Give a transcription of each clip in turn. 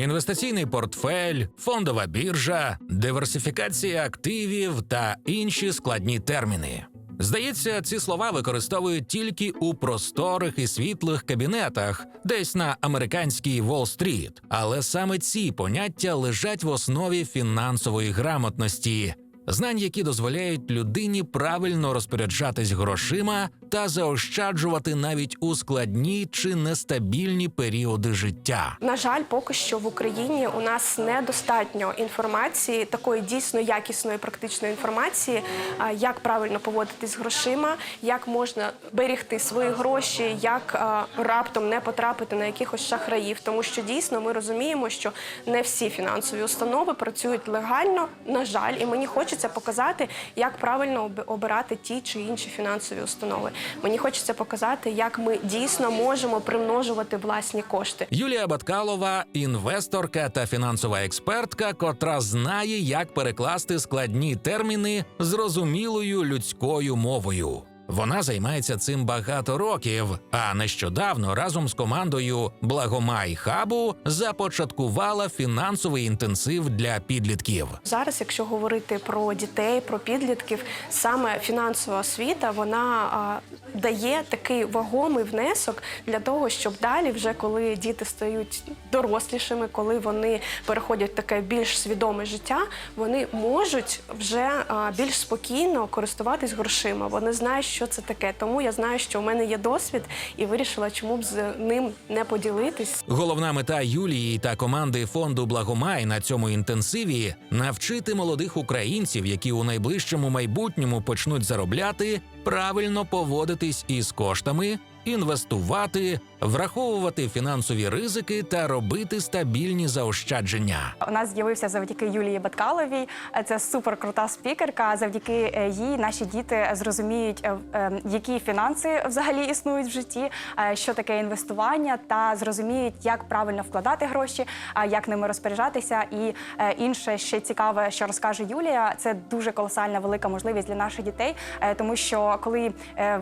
інвестиційний портфель, фондова біржа, диверсифікація активів та інші складні терміни. Здається, ці слова використовують тільки у просторих і світлих кабінетах, десь на американській Уолл-стріт. Але саме ці поняття лежать в основі фінансової грамотності, знань, які дозволяють людині правильно розпоряджатись грошима та заощаджувати навіть у складні чи нестабільні періоди життя. На жаль, поки що в Україні у нас недостатньо інформації, такої дійсно якісної практичної інформації, як правильно поводитись з грошима, як можна берегти свої гроші, як раптом не потрапити на якихось шахраїв. Тому що дійсно ми розуміємо, що не всі фінансові установи працюють легально, на жаль, і мені хочеться показати, як правильно обирати ті чи інші фінансові установи. Мені хочеться показати, як ми дійсно можемо примножувати власні кошти. Юлія Баткалова інвесторка та фінансова експертка, котра знає, як перекласти складні терміни зрозумілою людською мовою. Вона займається цим багато років, а нещодавно разом з командою Благомай Хабу започаткувала фінансовий інтенсив для підлітків. Зараз, якщо говорити про дітей, про підлітків, саме фінансова освіта вона а, дає такий вагомий внесок для того, щоб далі, вже коли діти стають дорослішими, коли вони переходять в таке більш свідоме життя, вони можуть вже а, більш спокійно користуватись грошима. Вони знають, що це таке. Тому я знаю, що у мене є досвід, і вирішила, чому б з ним не поділитись. Головна мета Юлії та команди фонду Благомай на цьому інтенсиві навчити молодих українців, які у найближчому майбутньому почнуть заробляти, правильно поводитись із коштами, інвестувати, враховувати фінансові ризики та робити стабільні заощадження. У нас з'явився завдяки Юлії Баткаловій. Це супер крута спікерка. Завдяки е, їй наші діти зрозуміють, е, е, які фінанси взагалі існують в житті, що таке інвестування, та зрозуміють, як правильно вкладати гроші, а як ними розпоряджатися. І інше ще цікаве, що розкаже Юлія, це дуже колосальна велика можливість для наших дітей, тому що коли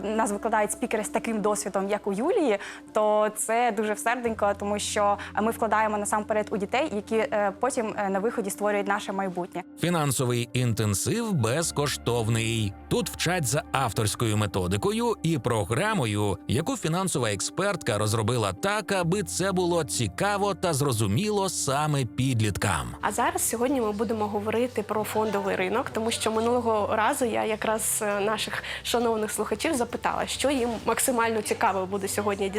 нас викладають спікери з таким досвідом, як у Юлії, то це дуже всерденько, тому що ми вкладаємо насамперед у дітей, які е, потім е, на виході створюють наше майбутнє. Фінансовий інтенсив безкоштовний. Тут вчать за авторською методикою і програмою, яку фінансова експертка розробила так, аби це було цікаво та зрозуміло саме підліткам. А зараз сьогодні ми будемо говорити про фондовий ринок, тому що минулого разу я якраз е, наших шановних слухачів запитала, що їм максимально цікаво буде сьогодні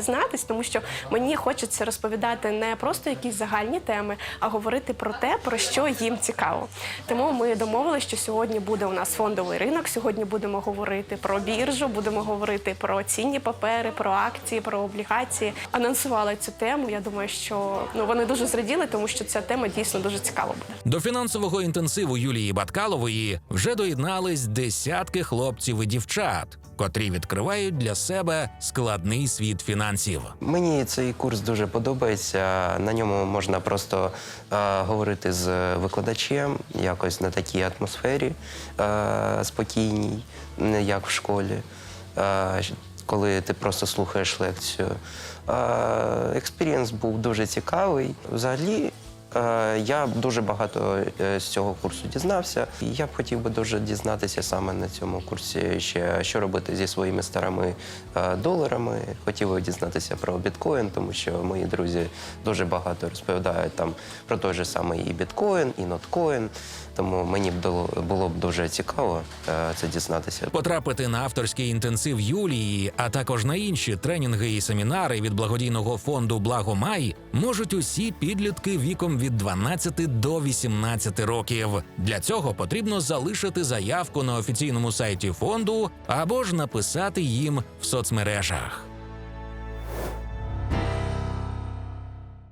дізнатись, тому що мені хочеться розповідати не просто якісь загальні теми, а говорити про те, про що їм цікаво. Тому ми домовилися, що сьогодні буде у нас фондовий ринок. Сьогодні будемо говорити про біржу, будемо говорити про цінні папери, про акції, про облігації. Анонсувала цю тему. Я думаю, що ну вони дуже зраділи, тому що ця тема дійсно дуже цікава буде. До фінансового інтенсиву Юлії Баткалової вже доєднались десятки хлопців і дівчат, котрі відкривають для себе складний світ фінансів. Мені цей курс дуже подобається. На ньому можна просто е, говорити з викладачем, якось на такій атмосфері е, спокійній, не як в школі, е, коли ти просто слухаєш лекцію. Е, експірієнс був дуже цікавий. Взагалі. Е, Я дуже багато е, з цього курсу дізнався. Я б хотів би дуже дізнатися саме на цьому курсі ще що робити зі своїми старими е, доларами. Хотів би дізнатися про біткоін, тому що мої друзі дуже багато розповідають там про той же самий і біткоін, і ноткоін. Тому мені б було б дуже цікаво це дізнатися. Потрапити на авторський інтенсив Юлії, а також на інші тренінги і семінари від благодійного фонду Благомай можуть усі підлітки віком від 12 до 18 років. Для цього потрібно залишити заявку на офіційному сайті фонду або ж написати їм в соцмережах.